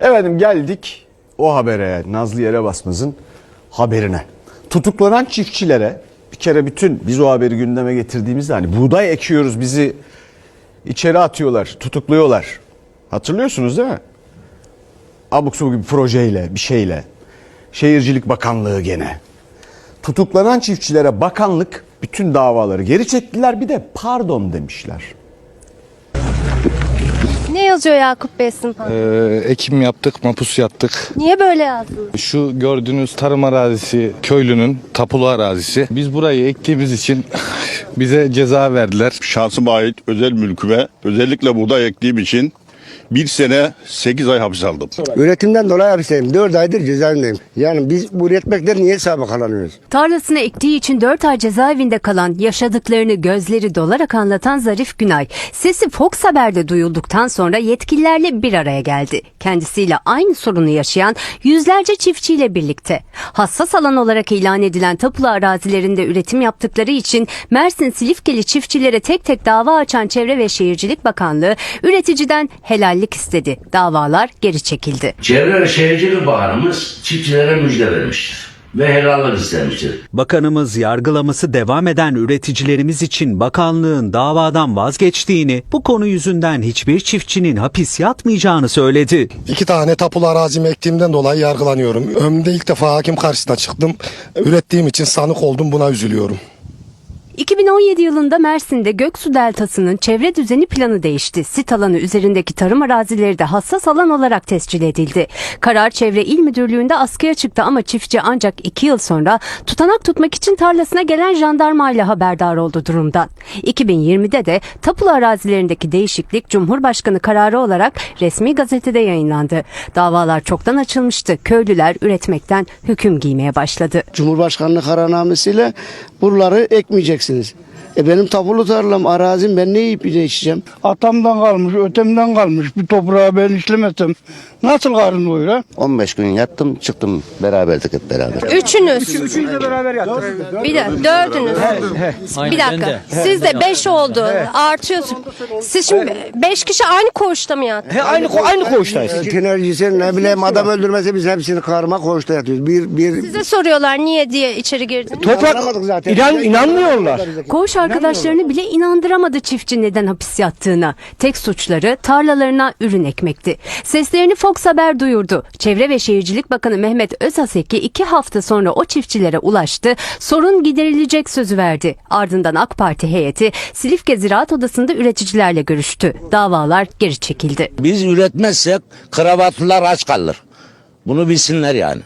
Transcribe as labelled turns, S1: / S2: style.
S1: Efendim geldik o habere Nazlı Yere Basmaz'ın haberine. Tutuklanan çiftçilere bir kere bütün biz o haberi gündeme getirdiğimizde hani buğday ekiyoruz bizi içeri atıyorlar, tutukluyorlar. Hatırlıyorsunuz değil mi? Abuk subuk bir projeyle, bir şeyle. Şehircilik Bakanlığı gene. Tutuklanan çiftçilere bakanlık bütün davaları geri çektiler bir de pardon demişler.
S2: Yazıyor Yakup Bey sınıfında?
S3: Ee, ekim yaptık, mapus yattık.
S2: Niye böyle yazdınız?
S3: Şu gördüğünüz tarım arazisi köylünün tapulu arazisi. Biz burayı ektiğimiz için bize ceza verdiler.
S4: şahsıma ait özel mülküme özellikle buğday ektiğim için bir sene 8 ay hapis aldım.
S5: Üretimden dolayı hapisteyim. 4 aydır cezaevindeyim. Yani biz bu üretmekten niye sabıkalanıyoruz?
S6: Tarlasını ektiği için 4 ay cezaevinde kalan, yaşadıklarını gözleri dolarak anlatan Zarif Günay, sesi Fox Haber'de duyulduktan sonra yetkililerle bir araya geldi. Kendisiyle aynı sorunu yaşayan yüzlerce çiftçiyle birlikte. Hassas alan olarak ilan edilen tapulu arazilerinde üretim yaptıkları için Mersin Silifkeli çiftçilere tek tek dava açan Çevre ve Şehircilik Bakanlığı üreticiden helallik istedi. Davalar geri çekildi.
S7: Çevre ve Şehircilik Bakanımız çiftçilere müjde vermiştir ve helallik istemiştir.
S8: Bakanımız yargılaması devam eden üreticilerimiz için bakanlığın davadan vazgeçtiğini, bu konu yüzünden hiçbir çiftçinin hapis yatmayacağını söyledi.
S9: İki tane tapulu arazimi ektiğimden dolayı yargılanıyorum. Ömrümde ilk defa hakim karşısına çıktım. Ürettiğim için sanık oldum buna üzülüyorum.
S6: 2017 yılında Mersin'de Göksu Deltası'nın çevre düzeni planı değişti. Sit alanı üzerindeki tarım arazileri de hassas alan olarak tescil edildi. Karar Çevre İl Müdürlüğü'nde askıya çıktı ama çiftçi ancak 2 yıl sonra tutanak tutmak için tarlasına gelen jandarmayla haberdar oldu durumdan. 2020'de de tapulu arazilerindeki değişiklik Cumhurbaşkanı kararı olarak resmi gazetede yayınlandı. Davalar çoktan açılmıştı. Köylüler üretmekten hüküm giymeye başladı.
S5: Cumhurbaşkanlığı kararnamesiyle buraları is E benim tapulu tarlam, arazim ben ne yiyip içeceğim?
S10: Atamdan kalmış, ötemden kalmış bir toprağı ben işlemesem nasıl karın doyur ha?
S11: 15 gün yattım çıktım beraberdik hep beraber.
S2: Üçünüz. Bir de dördünüz. bir dakika. Siz de beş oldu. Artıyorsun. Siz şimdi beş kişi aynı koğuşta mı yattınız?
S10: aynı aynı koğuştayız.
S5: Enerjisi ne bileyim adam öldürmese biz hepsini karma koğuşta yatıyoruz. Bir, bir
S2: Size soruyorlar niye diye içeri girdiniz.
S5: Anlamadık zaten.
S10: İnan, inanmıyorlar.
S6: Koğuş arkadaşlarını bile inandıramadı çiftçi neden hapis yattığına. Tek suçları tarlalarına ürün ekmekti. Seslerini Fox Haber duyurdu. Çevre ve Şehircilik Bakanı Mehmet Özaseki iki hafta sonra o çiftçilere ulaştı. Sorun giderilecek sözü verdi. Ardından AK Parti heyeti Silifke Ziraat Odası'nda üreticilerle görüştü. Davalar geri çekildi.
S11: Biz üretmezsek kravatlılar aç kalır. Bunu bilsinler yani.